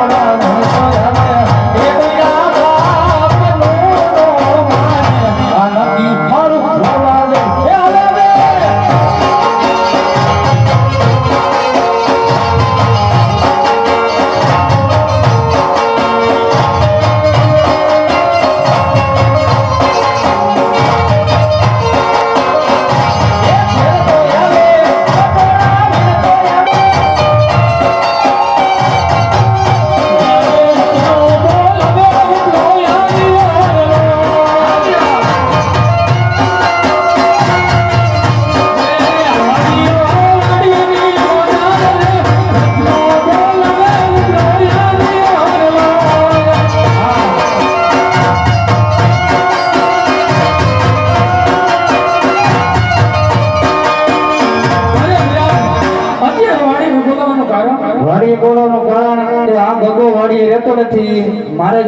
Bye.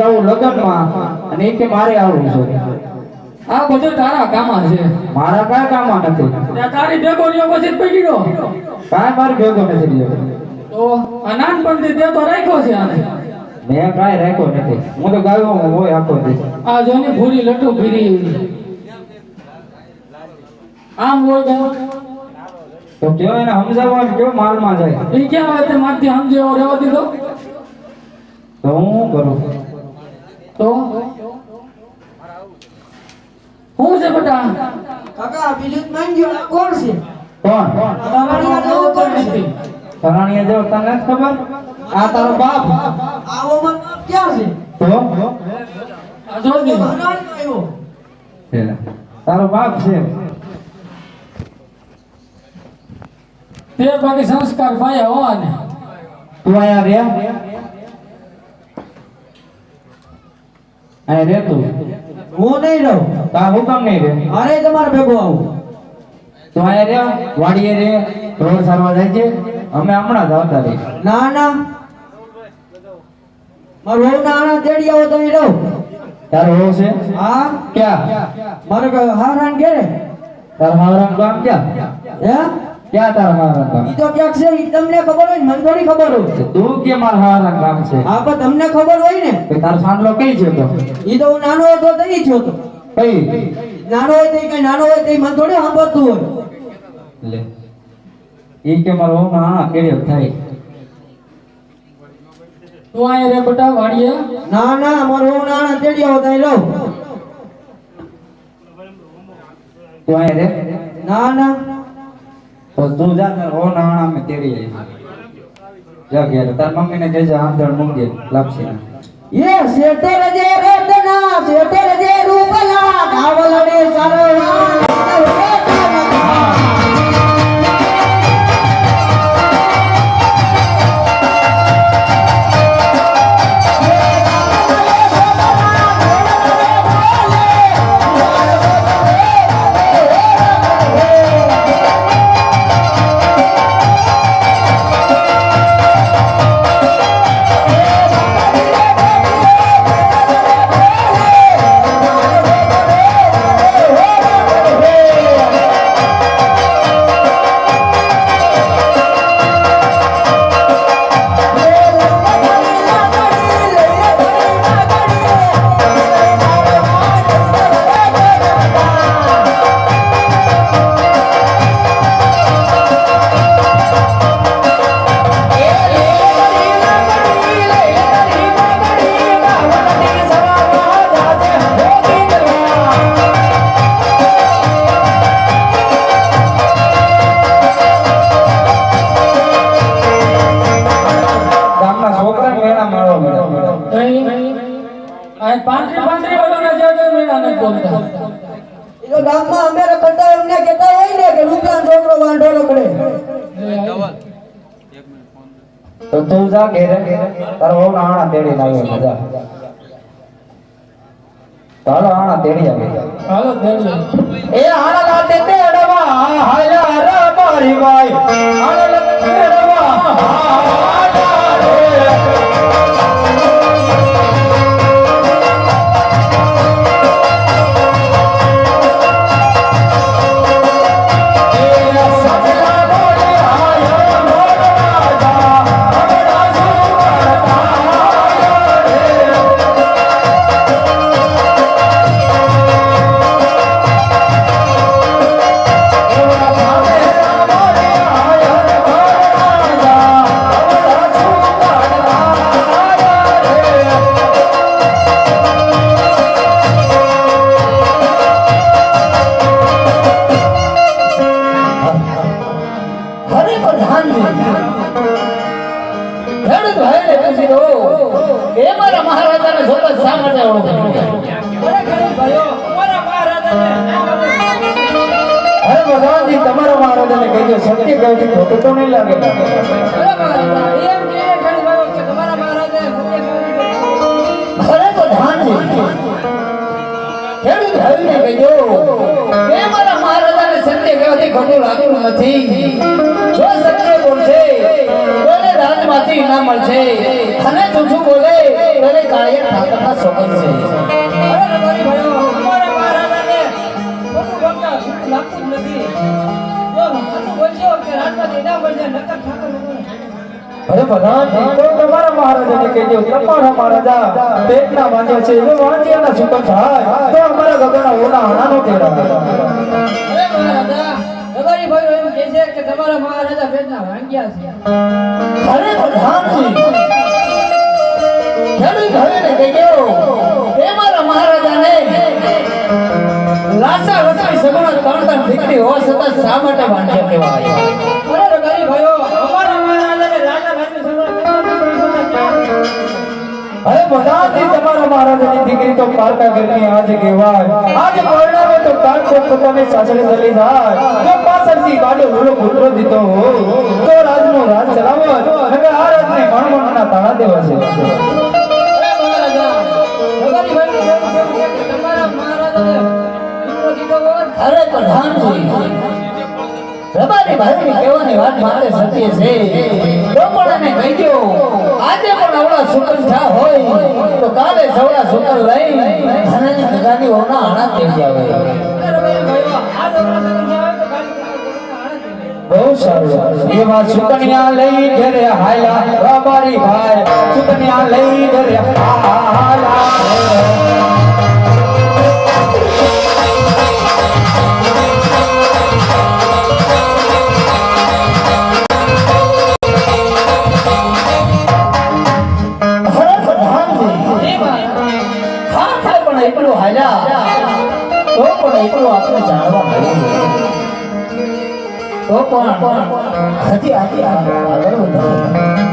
જવું લગ્નમાં અને કે મારે આવવું છે. આ બધું તારા કામમાં છે. મારા કાંઈ કામમાં નથી? તારી ભેગો રહ્યો પછી પડી ગયો. કાંઈ મારી ભેગો નથી રહ્યો. તો અનાન પણ તે તો રાખ્યો છે આને. મેં કાંઈ રાખ્યો નથી. હું તો ગાયો હોય આખો દી આ જોની ભૂરી લટુ ભીરી. આમ હોય તો તો કયો એને સમજાવવા કયો માલમાં જાય? એ ક્યાં વાત મારથી સમજે એવો રહેવા દીધો. તો હું કરું તો હું છે બેટા કાકા બીજું જ માંગ્યો આ કોણ છે કોણ તમારી આ જવું કોણ છે ફલાણીએ જો તને નથી ખબર આ તારો બાપ આવો માં ક્યાં છે તો આ જોજી હરાણી આવ્યો તારો બાપ છે તે બાકી સંસ્કાર પાયા હોવા ને તું આયા રે આયા રે તું હું નહીં રહું. તા હું કામ નહીં રહે? અરે તમારે ભેગો આવું. તો આયા રે વાડીએ રે રોડ સારવા જાય છે. અમે હમણાં જ આવતા રહી ના ના. મારું વહુ ના આણા તેડી આવો તો અહીં રહું. તારો હોવ છે? હા. ક્યાં? મારે હારાન કે તારા હારાન ગામ ક્યાં? હે? ક્યાં તાર ગામ ઈ તો ક્યાંક છે ઈ તમને ખબર હોય ને મને થોડી ખબર હોય. તું કે મારા ગામ છે? હા પણ તમને ખબર હોય ને. કે તારો સાંડલો કઈ છે તો? ઈ તો હું નાનો હતો તો ઈ છો તો. કઈ? નાનો હોય તો કઈ નાનો હોય તો મને થોડી સાંભળતું હોય. લે. ઈ કે મારો હોવ ના કેડિયો થાય. તું અહીંયા રે બેટા વાડીએ? ના ના મારો હું ના આણા તેડી આવો તો રહું. તું આયા રે? ના ના. તો તું જા તાર ઓ નાણા મે તેડી આવી જા ઘેર. તાર મમ્મી ને કહેજે આંધળ મૂકી લાપસી એ શેઠર જે રતના શેઠર જે જા ઘેરે તારો ના આણા તેડી લાવ્યો જા. તારો આણા તેડી આવે હાલો દેજો એ આણા લાતે તેડવા હાલા રે મારી બાઈ આણા એ મારા મહારાજાને જોતા શા માટે અરે ભગવાનજી તમારા મહારાજાને દો સત્ય કહેવાથી ખોટું તો નહીં લાગે. ખોટું લાગતું નથી. જો સત્ય બોલશે એને રાજમાંથી ઇનામ મળશે. અને જૂઠું બોલે ઠાકરના સોગંદ છે. અરે ભગવાનજી તો તમારા મહારાજાને કહેજો, તમારા મહારાજા પેટના વાંચ્યા છે, જો વાંચ્યાના સુકન થાય, તો અમારા ગગના ઓના હાણાનો કે તમારા મહારાજા પેટના ભાંગ્યા છે. અરે પ્રધાનજી ખેડૂત હરીને કહેજો એ મારા મહારાજાને લાસા વસાઈ સગુણા ત્રણ ત્રણ દીકરી હોવા છતાં શા માટે વાંચ્યા કહેવાય? અરે ગરીબ ભાઈઓ અમારા મહારાજાને રાજા ભાઈને સગડા અરે ભગવાનજી તમારા મહારાજાની દીકરી તો પારકા ઘરની આજે કહેવાય. આજે પરિણામે તો કાળ પોતાની સાસરે ચલી જાય. પાછળથી ગાડો ભૂલો પુત્રો દીધો. હો તો રાજનો રાજ ચલાવો હવે આ રાજને મણમણના તાળા દેવા છે. અરે કહેવાની વાત મારે સત્ય છે. તો પણ એને કહી દો, આજે પણ આવડા સુકન હોય, તો કાલે સવડા સુકન લઈ અને નગાની ઓના આણા એમાં સુકન્યા લઈ ઘરે હાયલા રબારી ભાઈ સુકન્યા લઈ ઘરે હાલા પણ હજી આજે આગળ વધો